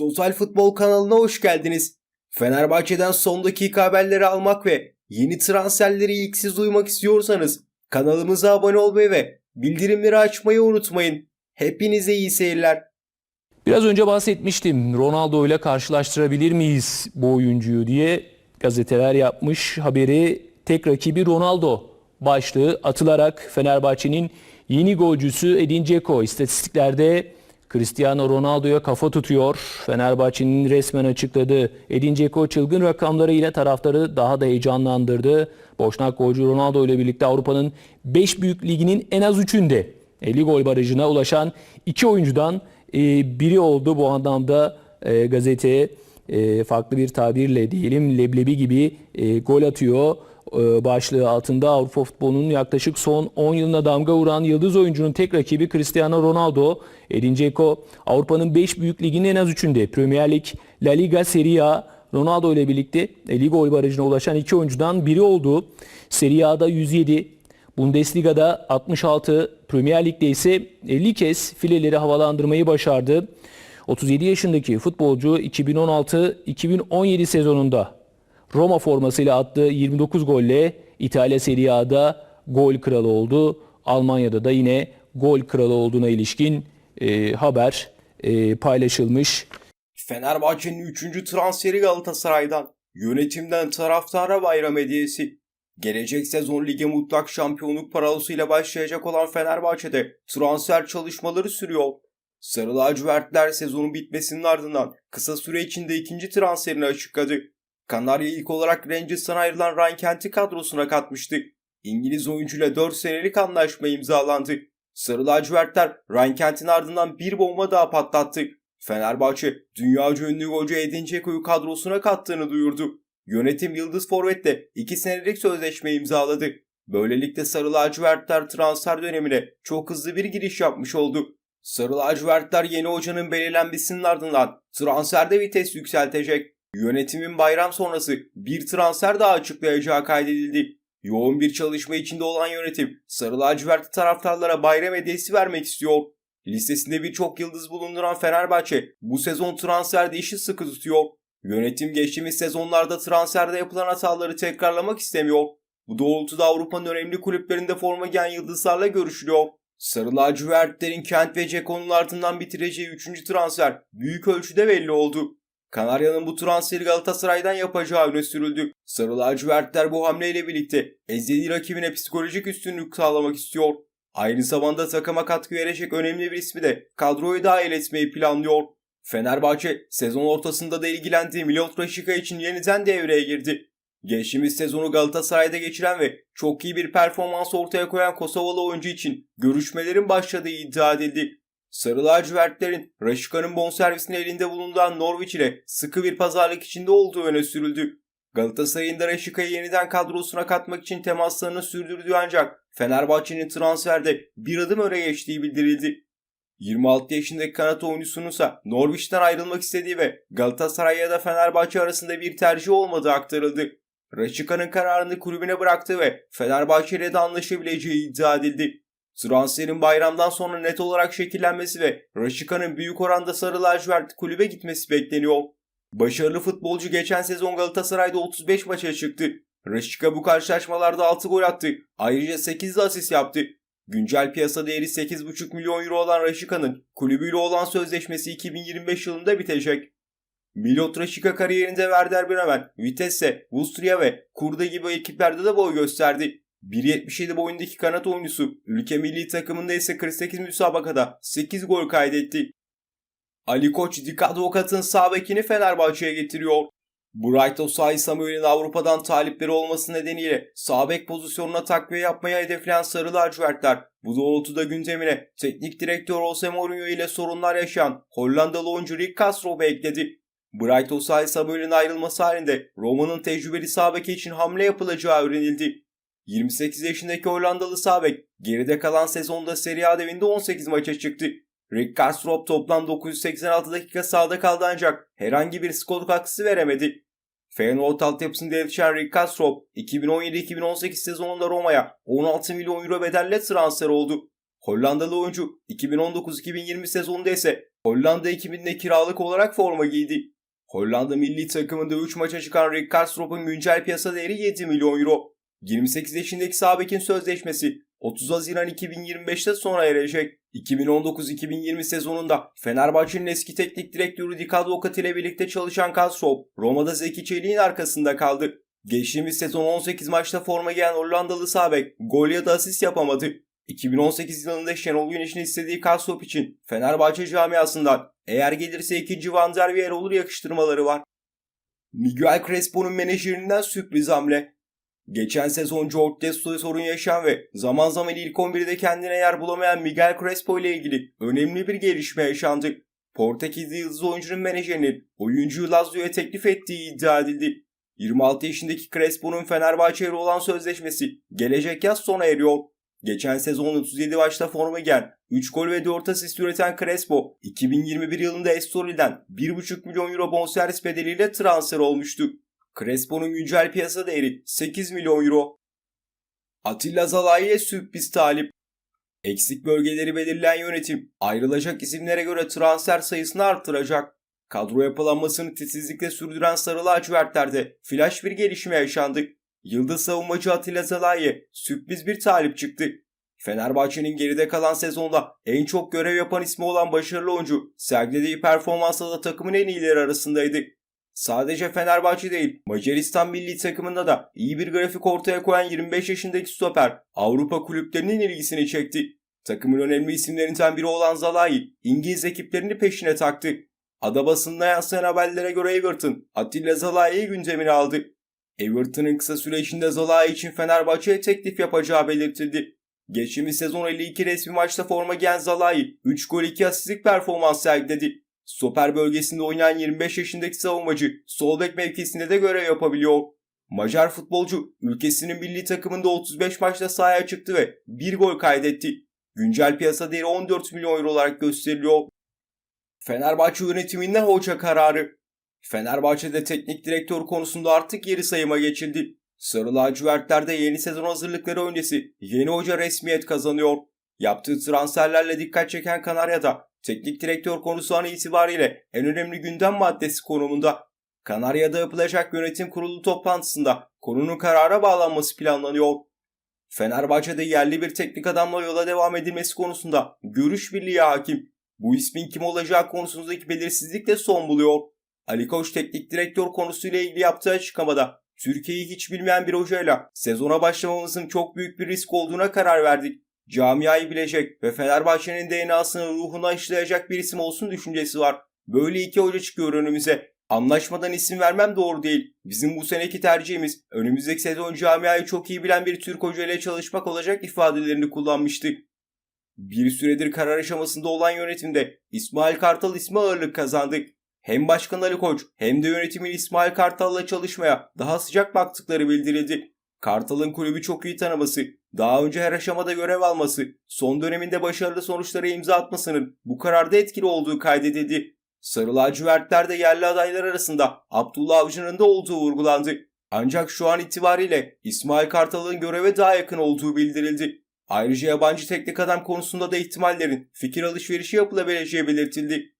Total Futbol kanalına hoş geldiniz. Fenerbahçe'den son dakika haberleri almak ve yeni transferleri ilk siz duymak istiyorsanız kanalımıza abone olmayı ve bildirimleri açmayı unutmayın. Hepinize iyi seyirler. Biraz önce bahsetmiştim. Ronaldo ile karşılaştırabilir miyiz bu oyuncuyu diye gazeteler yapmış haberi. Tek rakibi Ronaldo başlığı atılarak Fenerbahçe'nin yeni golcüsü Edin Dzeko istatistiklerde Cristiano Ronaldo'ya kafa tutuyor. Fenerbahçe'nin resmen açıkladığı Edin Dzeko çılgın rakamları ile taraftarı daha da heyecanlandırdı. Boşnak golcü Ronaldo ile birlikte Avrupa'nın 5 büyük liginin en az 3'ünde 50 gol barajına ulaşan iki oyuncudan e, biri oldu. Bu anlamda e, gazeteye e, farklı bir tabirle diyelim leblebi gibi gol atıyor. E, başlığı altında Avrupa futbolunun yaklaşık son 10 yılına damga vuran yıldız oyuncunun tek rakibi Cristiano Ronaldo. Edin Dzeko Avrupa'nın 5 büyük liginin en az 3'ünde Premier Lig, La Liga, Serie A, Ronaldo ile birlikte 50 gol barajına ulaşan iki oyuncudan biri oldu. Serie A'da 107, Bundesliga'da 66, Premier Lig'de ise 50 kez fileleri havalandırmayı başardı. 37 yaşındaki futbolcu 2016-2017 sezonunda Roma formasıyla attığı 29 golle İtalya Serie A'da gol kralı oldu. Almanya'da da yine gol kralı olduğuna ilişkin e, haber e, paylaşılmış. Fenerbahçe'nin 3. transferi Galatasaray'dan, yönetimden taraftara bayram hediyesi. Gelecek sezon lige mutlak şampiyonluk paralosuyla başlayacak olan Fenerbahçe'de transfer çalışmaları sürüyor. Sarı lacivertler sezonun bitmesinin ardından kısa süre içinde ikinci transferini açıkladı. Kanarya ilk olarak Rangers'tan ayrılan Ryan Kent'i kadrosuna katmıştı. İngiliz oyuncuyla 4 senelik anlaşma imzalandı. Sarı lacivertler Ryan Kent'in ardından bir bomba daha patlattı. Fenerbahçe, dünyaca ünlü golcü Edin Dzeko'yu kadrosuna kattığını duyurdu. Yönetim Yıldız Forvet'le 2 senelik sözleşme imzaladı. Böylelikle Sarı lacivertler transfer dönemine çok hızlı bir giriş yapmış oldu. Sarı lacivertler yeni hocanın belirlenmesinin ardından transferde vites yükseltecek. Yönetimin bayram sonrası bir transfer daha açıklayacağı kaydedildi. Yoğun bir çalışma içinde olan yönetim Sarı lacivertli taraftarlara bayram hediyesi vermek istiyor. Listesinde birçok yıldız bulunduran Fenerbahçe bu sezon transferde işi sıkı tutuyor. Yönetim geçtiğimiz sezonlarda transferde yapılan hataları tekrarlamak istemiyor. Bu doğrultuda Avrupa'nın önemli kulüplerinde forma giyen yıldızlarla görüşülüyor. Sarı lacivertlerin Kent ve Ceko'nun ardından bitireceği 3. transfer büyük ölçüde belli oldu. Kanarya'nın bu transferi Galatasaray'dan yapacağı öne sürüldü. Sarı lacivertler bu hamleyle birlikte ezeli rakibine psikolojik üstünlük sağlamak istiyor. Aynı zamanda takıma katkı verecek önemli bir ismi de kadroyu dahil etmeyi planlıyor. Fenerbahçe sezon ortasında da ilgilendiği Milot Raşika için yeniden devreye girdi. Geçtiğimiz sezonu Galatasaray'da geçiren ve çok iyi bir performans ortaya koyan Kosovalı oyuncu için görüşmelerin başladığı iddia edildi. Sarı lacivertlerin Raşika'nın bonservisini elinde bulunduğu Norwich ile sıkı bir pazarlık içinde olduğu öne sürüldü. Galatasaray'ın da Raşika'yı yeniden kadrosuna katmak için temaslarını sürdürdüğü ancak Fenerbahçe'nin transferde bir adım öne geçtiği bildirildi. 26 yaşındaki kanat oyuncusunun ise Norwich'ten ayrılmak istediği ve Galatasaray ya da Fenerbahçe arasında bir tercih olmadığı aktarıldı. Raşika'nın kararını kulübüne bıraktı ve Fenerbahçe ile de anlaşabileceği iddia edildi. Transferin bayramdan sonra net olarak şekillenmesi ve Raşika'nın büyük oranda sarı lacivert kulübe gitmesi bekleniyor. Başarılı futbolcu geçen sezon Galatasaray'da 35 maça çıktı. Raşika bu karşılaşmalarda 6 gol attı. Ayrıca 8 de asist yaptı. Güncel piyasa değeri 8,5 milyon euro olan Raşika'nın kulübüyle olan sözleşmesi 2025 yılında bitecek. Milot Raşika kariyerinde Werder Bremen, Vitesse, Vustria ve Kurda gibi ekiplerde de boy gösterdi. 1.77 boyundaki kanat oyuncusu ülke milli takımında ise 48 müsabakada 8 gol kaydetti. Ali Koç Dikkat Avukat'ın sağ bekini Fenerbahçe'ye getiriyor. Bright Osayi Samuel'in Avrupa'dan talipleri olması nedeniyle sağ bek pozisyonuna takviye yapmaya hedefleyen Sarı Lacivertler bu doğrultuda gündemine teknik direktör Jose Mourinho ile sorunlar yaşayan Hollandalı oyuncu Rick Castro'yu ekledi. Bright Osayi Samuel'in ayrılması halinde Roma'nın tecrübeli sağ için hamle yapılacağı öğrenildi. 28 yaşındaki Hollandalı sağ bek geride kalan sezonda Serie A devinde 18 maça çıktı. Rick Kastrop toplam 986 dakika sahada kaldı ancak herhangi bir skor katkısı veremedi. Feyenoord altyapısında yetişen Rick Kastrop 2017-2018 sezonunda Roma'ya 16 milyon euro bedelle transfer oldu. Hollandalı oyuncu 2019-2020 sezonunda ise Hollanda ekibinde kiralık olarak forma giydi. Hollanda milli takımında 3 maça çıkan Rick Karsdorp'un güncel piyasa değeri 7 milyon euro. 28 yaşındaki Sabek'in sözleşmesi 30 Haziran 2025'te sona erecek. 2019-2020 sezonunda Fenerbahçe'nin eski teknik direktörü Dikad Vokat ile birlikte çalışan Kastrop, Roma'da Zeki Çelik'in arkasında kaldı. Geçtiğimiz sezon 18 maçta forma giyen Hollandalı Sabek gol ya da asist yapamadı. 2018 yılında Şenol Güneş'in istediği Kastrop için Fenerbahçe camiasından eğer gelirse ikinci Van der Veer olur yakıştırmaları var. Miguel Crespo'nun menajerinden sürpriz hamle. Geçen sezon George Desto'ya sorun yaşayan ve zaman zaman ilk 11'de kendine yer bulamayan Miguel Crespo ile ilgili önemli bir gelişme yaşandı. Portekizli yıldız oyuncunun menajerinin oyuncuyu Lazio'ya teklif ettiği iddia edildi. 26 yaşındaki Crespo'nun Fenerbahçe ile olan sözleşmesi gelecek yaz sona eriyor. Geçen sezon 37 maçta forma giyen 3 gol ve 4 asist üreten Crespo 2021 yılında Estori'den 1,5 milyon euro bonservis bedeliyle transfer olmuştu. Crespo'nun güncel piyasa değeri 8 milyon euro. Atilla Zalai'ye sürpriz talip. Eksik bölgeleri belirleyen yönetim ayrılacak isimlere göre transfer sayısını arttıracak. Kadro yapılanmasını titizlikle sürdüren Sarı Lacivertler'de flash bir gelişme yaşandı. Yıldız savunmacı Atilla Zalai'ye sürpriz bir talip çıktı. Fenerbahçe'nin geride kalan sezonda en çok görev yapan ismi olan başarılı oyuncu sergilediği performansla da takımın en iyileri arasındaydı. Sadece Fenerbahçe değil, Macaristan milli takımında da iyi bir grafik ortaya koyan 25 yaşındaki stoper Avrupa kulüplerinin ilgisini çekti. Takımın önemli isimlerinden biri olan Zalai, İngiliz ekiplerini peşine taktı. Ada basında yansıyan haberlere göre Everton, Atilla Zalai'yi gündemine aldı. Everton'ın kısa süre içinde Zalai için Fenerbahçe'ye teklif yapacağı belirtildi. Geçtiğimiz sezon 52 resmi maçta forma giyen Zalai, 3 gol 2 asistlik performans sergiledi. Stoper bölgesinde oynayan 25 yaşındaki savunmacı sol bek mevkisinde de görev yapabiliyor. Macar futbolcu ülkesinin milli takımında 35 maçta sahaya çıktı ve 1 gol kaydetti. Güncel piyasa değeri 14 milyon euro olarak gösteriliyor. Fenerbahçe yönetiminden hoca kararı. Fenerbahçe'de teknik direktör konusunda artık geri sayıma geçildi. Sarı lacivertlerde yeni sezon hazırlıkları öncesi yeni hoca resmiyet kazanıyor. Yaptığı transferlerle dikkat çeken Kanarya'da teknik direktör konusu an itibariyle en önemli gündem maddesi konumunda. Kanarya'da yapılacak yönetim kurulu toplantısında konunun karara bağlanması planlanıyor. Fenerbahçe'de yerli bir teknik adamla yola devam edilmesi konusunda görüş birliği hakim. Bu ismin kim olacağı konusundaki belirsizlik de son buluyor. Ali Koç teknik direktör konusuyla ilgili yaptığı açıklamada Türkiye'yi hiç bilmeyen bir hocayla sezona başlamamızın çok büyük bir risk olduğuna karar verdik. Camiayı bilecek ve Fenerbahçe'nin DNA'sını ruhuna işleyecek bir isim olsun düşüncesi var. Böyle iki hoca çıkıyor önümüze. Anlaşmadan isim vermem doğru değil. Bizim bu seneki tercihimiz önümüzdeki sezon camiayı çok iyi bilen bir Türk hoca ile çalışmak olacak ifadelerini kullanmıştı. Bir süredir karar aşamasında olan yönetimde İsmail Kartal ismi ağırlık kazandı. Hem Başkan Ali Koç hem de yönetimin İsmail Kartal'la çalışmaya daha sıcak baktıkları bildirildi. Kartal'ın kulübü çok iyi tanıması, daha önce her aşamada görev alması, son döneminde başarılı sonuçlara imza atmasının bu kararda etkili olduğu kaydedildi. Sarı lacivertlerde yerli adaylar arasında Abdullah Avcı'nın da olduğu vurgulandı. Ancak şu an itibariyle İsmail Kartal'ın göreve daha yakın olduğu bildirildi. Ayrıca yabancı teknik adam konusunda da ihtimallerin fikir alışverişi yapılabileceği belirtildi.